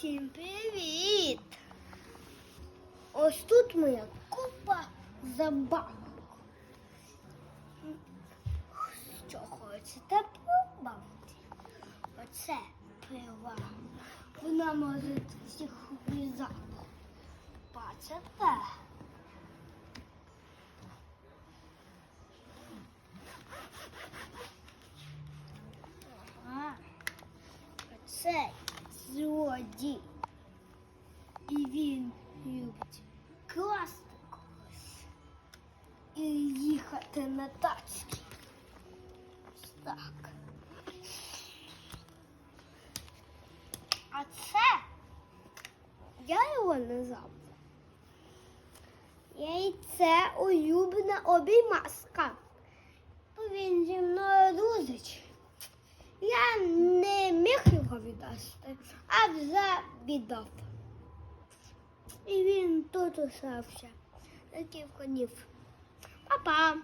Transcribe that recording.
Всім привіт! Ось тут моя купа забавок. Що хочете побавити? Оце пила. Вона може всіх врізати. Бачите? Ага. Оце злодій. І він класти когось. І їхати на тачці. Так. А це я його не забув. Яйце улюблена обіймаска. Він зі мною дружить. Я не міг його віддати, а вже віддав. І він тут устався. Такий конів. Па-па!